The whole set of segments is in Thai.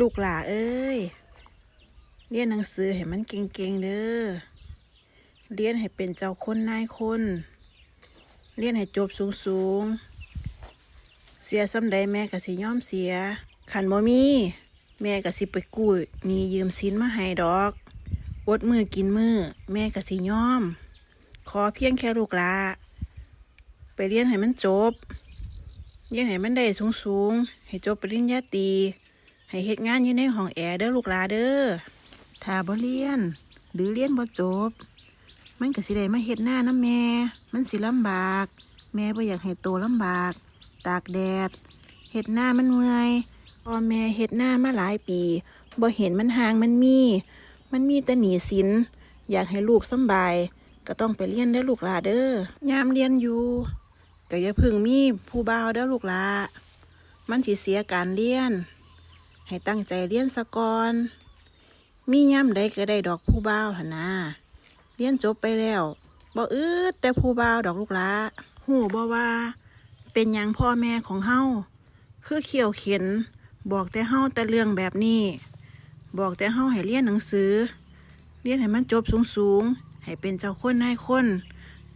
ลูกหล่าเอ้ย เรียนหนังสือให้มันเก่งๆเด้อ เรียนให้เป็นเจ้าคนนายคน เรียนให้จบสูงๆ เสียสำใดแม่ก็สิยอมเสีย ขันบ่มี แม่ก็สิไปกู้หนี้ยืมสินมาให้ดอกอดมือกินมือ แม่ก็สิยอม ขอเพียงแค่ลูกหลาไปเรียนให้มันจบ เรียนให้มันได้สูงๆ ให้จบปริญญาตรี ให้เฮ็ดงานอยู่ในห้องแอร์เด้อลูกหลาเด้อถ้าบ่เรียน หรือเรียนบ่จบ มันก็สิได้มาเฮ็ดหน้าน้ำแม่ มันสิลำบาก แม่บ่อยากให้โตลำบาก ตากแดดเฮ็ดหน้ามันเมื่อยพ่อแม่เฮ็ดหน้ามาหลายปีบ่เห็นมันห่างมันมี มันมีแต่หนีสินอยากให้ลูกสบาย ก็ต้องไปเรียนเด้อลูกหลาเด้อยามเรียนอยู่ก็อย่าพึ่งมีผู้บ่าวเด้อลูกหลามันสิเสียการเรียน ให้ตั้งใจเรียนสะก่อนมีย่ำใดก็ได้ดอกผู้บ่าวหนนะเรียนจบไปแล้วบ่อืดแต่ผู้บ่าวดอกลูกลาหูบ่ว่า เป็นยังพ่อแม่ของเฮาคือเขียวเข็น บอกแต่เฮาแต่เรื่องแบบนี้ บอกแต่เฮาให้เรียนหนังสือ เรียนให้มันจบสูงสูงๆให้เป็นเจ้าคนนายคน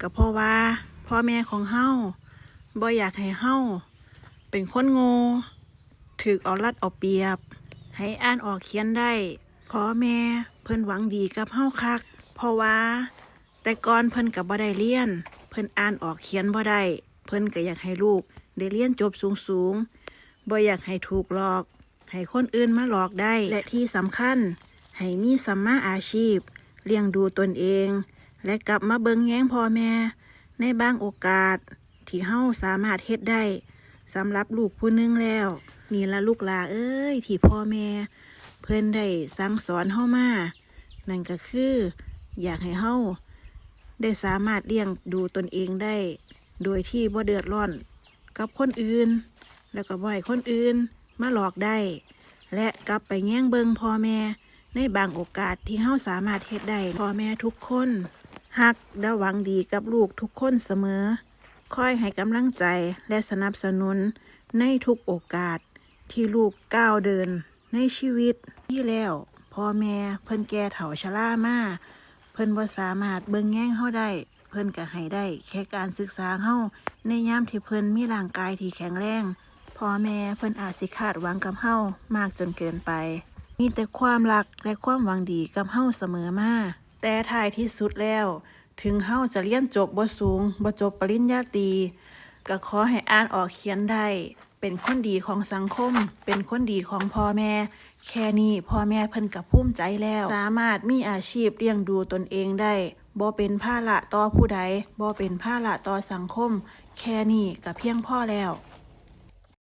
ก็เพราะว่า พ่อแม่ของเฮาบ่อยากให้เฮาเป็นคนโง่ ถึกเอารัดเอาเปรียบ ให้อ่านออกเขียนได้พ่อแม่เพิ่นหวังดีกับเฮาคัก เพราะว่า แต่ก่อนเพิ่นกับบ่ได้เรียน เพิ่นอ่านออกเขียนบ่ได้เพิ่นก็อยากให้ลูกได้เรียนจบสูงสูงๆบ่อยากให้ถูกหลอก ให้คนอื่นมาหลอกได้ และที่สำคัญ ให้มีสัมมาอาชีพ เลี้ยงดูตนเอง และกลับมาเบิงแย้งพ่อแม่ ในบางโอกาสที่เฮาสามารถเฮ็ดได้ สำหรับลูกผู้หนึงแล้ว นี่ละลูกลาเอ้ย ที่พ่อแม่ เพิ่นได้สั่งสอนเฮามานั่นก็คือ อยากให้เฮาได้สามารถเลี้ยงดูตนเองได้ โดยที่บ่เดือดร้อน กับคนอื่น แล้วก็บ่ให้คนอื่นมาหลอกได้ และกลับไปแง่งเบิงพ่อแม่ ในบางโอกาสที่เฮาสามารถเฮ็ดได้พ่อแม่ทุกคนฮักและหวังดีกับลูกทุกคนเสมอ คอยให้กำลังใจและสนับสนุนในทุกโอกาสที่ลูกก้าวเดินในชีวิตที่แล้วพ่อแม่เพิ่นแก่เฒ่าชรามาเพิ่นบ่สามารถเบิ่งแง่งเฮาได้ เพิ่นก็ให้ได้ แค่การศึกษาเฮาในยามที่เพิ่นมีร่างกายที่แข็งแรงพ่อแม่เพิ่นอาจสิคาดหวังกับเฮามากจนเกินไป มีแต่ความรักและความหวังดีกับเฮาเสมอมาแต่ท้ายที่สุดแล้ว ถึงเฮาจะเรียนจบบ่สูงบ่จบปริญญาตรีก็ขอให้อ่านออกเขียนได้ เป็นคนดีของสังคม เป็นคนดีของพ่อแม่ แค่นี้พ่อแม่เพิ่นกับภูมิใจแล้ว สามารถมีอาชีพเลี้ยงดูตนเองได้บ่เป็นภาระต่อผู้ใดบ่เป็นภาระต่อสังคม แค่นี้ก็เพียงพอแล้ว